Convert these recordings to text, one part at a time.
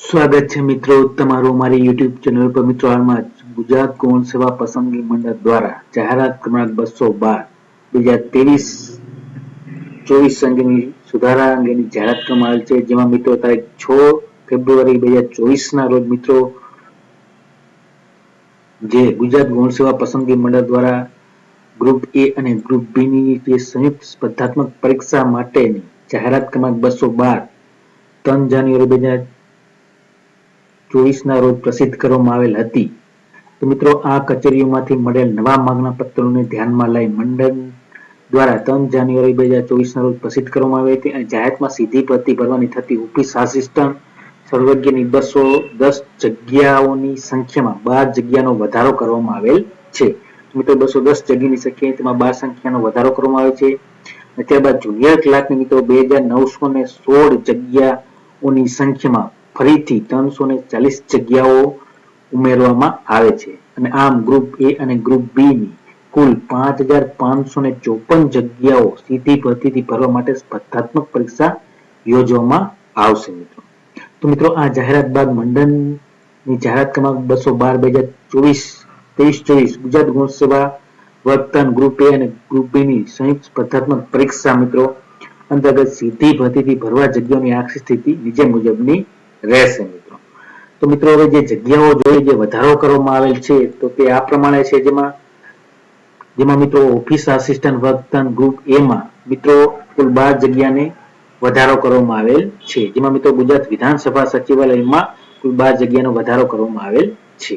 સ્વાગત છે મિત્રો તમારું મારી યુટ્યુબ ચેનલ પર. મિત્રો, હાલમાં ગુજરાત ગૌણ સેવા પસંદગી મંડળ દ્વારા જાહેરાત ક્રમાંક બસો બાર, બે હજાર ત્રેવીસ ચોવીસ અંગેની સુધારા અંગેની જાહેરાત કરવામાં આવેલ છે. જેમાં મિત્રો, તારીખ છ ફેબ્રુઆરી બે હજાર ચોવીસના રોજ મિત્રો, જે ગુજરાત ગૌણ સેવા પસંદગી મંડળ દ્વારા ગ્રુપ એ અને ગ્રુપ બી ની જે સંયુક્ત સ્પર્ધાત્મક પરીક્ષા માટેની જાહેરાત ક્રમાંક બસો બાર, ત્રણ જાન્યુઆરી બે હજાર ચોવીસના રોજ પ્રસિદ્ધ કરવામાં આવેલ હતી. તો મિત્રો, આ કચેરીઓમાંથી મળેલ નવા માંગના પત્રોને ધ્યાનમાં લઈ મંડળ દ્વારા ત્રણ જાન્યુઆરી બે હજાર ચોવીસના રોજ પ્રસિદ્ધ કરવામાં આવી હતી અને જાહેરમાં સીધી ભરતી ભરવાની થતી ઓફિસ આસિસ્ટન્ટ, સર્વજ્ઞની બસો દસ જગ્યાઓની સંખ્યામાં બાર જગ્યાનો વધારો કરવામાં આવેલ છે. મિત્રો બસો દસ જગ્યાની સંખ્યા તેમાં બાર સંખ્યાનો વધારો કરવામાં આવે છે. ત્યારબાદ જુનિયર ક્લાર્કની મિત્રો, બે હજાર નવસો ને સોળ જગ્યાઓની સંખ્યામાં ફરીથી ત્રણસો ને ચાલીસ જગ્યાઓ ઉમેરવામાં આવે છે. અને આમ ગ્રુપ એ અને ગ્રુપ બી ની કુલ પાંચ હજાર પાંચસો ને ચોપન જગ્યાઓ સીધી ભરતીથી ભરવા માટે સ્પર્ધાત્મક પરીક્ષા યોજવામાં આવશે મિત્રો. તો મિત્રો, આ જાહેરાત બાદ મંડળની જાહેરાત ક્રમાંક બસો બાર બે હજાર ચોવીસ, ત્રેવીસ ચોવીસ ગુજરાત ગુણ સેવા વર્તન ગ્રુપ એ અને ગ્રુપ બી ની સંયુક્ત સ્પર્ધાત્મક પરીક્ષા મિત્રો, અંતર્ગત સીધી ભરતીથી ભરવા જગ્યાઓની આખી સ્થિતિ નીચે મુજબની રહેશે મિત્રો. તો મિત્રો હવે જે જગ્યાઓ જોઈએ, જે વધારો કરવામાં આવેલ છે, તો તે આ પ્રમાણે છે જેમાં જેમાં મિત્રો ઓફિસ આસિસ્ટન્ટ વર્તન ગ્રુપ એ માં મિત્રો કુલ બાર જગ્યાને વધારો કરવામાં આવેલ છે. જેમાં મિત્રો ગુજરાત વિધાનસભા સચિવાલયમાં કુલ બાર જગ્યાનો વધારો કરવામાં આવેલ છે.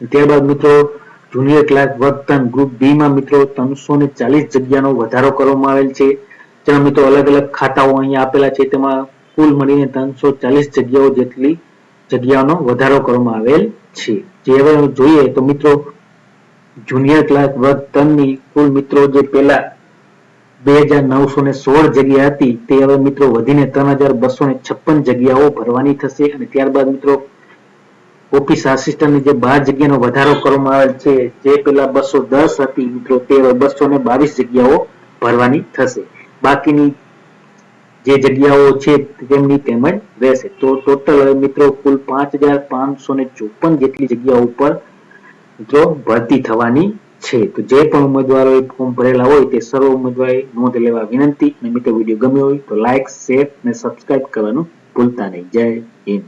ત્યારબાદ મિત્રો જુનિયર ક્લાર્ક વર્તન ગ્રુપ બી માં મિત્રો ત્રણસો ને ચાલીસ જગ્યાનો વધારો કરવામાં આવેલ છે. જેમાં મિત્રો અલગ અલગ ખાતાઓ અહીંયા આપેલા છે. તેમાં કુલ મળીને ત્રણસો ચાલીસ જગ્યાઓ જેટલી જગ્યાઓનો વધારો કરવામાં આવેલ છે. જે હવે જોઈએ તો મિત્રો જુનિયર ક્લાસ વર્ગ ત્રણની કુલ મિત્રો જે પહેલા બે હજાર નવસો ને સોળ જગ્યા હતી, તે હવે મિત્રો વધીને ત્રણ હજાર બસો ને છપ્પન જગ્યાઓ ભરવાની થશે અને ત્યારબાદ મિત્રો ઓફિસ આસિસ્ટન્ટની જે બાર જગ્યાનો વધારો કરવામાં આવેલ છે, જે પેલા બસો દસ હતી, મિત્રો, તે હવે બસો ને બાવીસ જગ્યાઓ ભરવાની થશે. બાકીની જે જગ્યાઓ છે તેમની પેમેન્ટ રહેશે. તો ટોટલ મિત્રો કુલ પાંચ હજાર પાંચસો ને ચોપન જેટલી જગ્યાઓ ઉપર મિત્રો ભરતી થવાની છે. તો જે પણ ઉમેદવારોએ ફોર્મ ભરેલા હોય તે સર્વ ઉમેદવારે નોંધ લેવા વિનંતી. અને મિત્રો વીડિયો ગમ્યો હોય તો લાઇક શેર અને સબસ્ક્રાઇબ કરવાનું ભૂલતા નહીં. જય હિન્દ.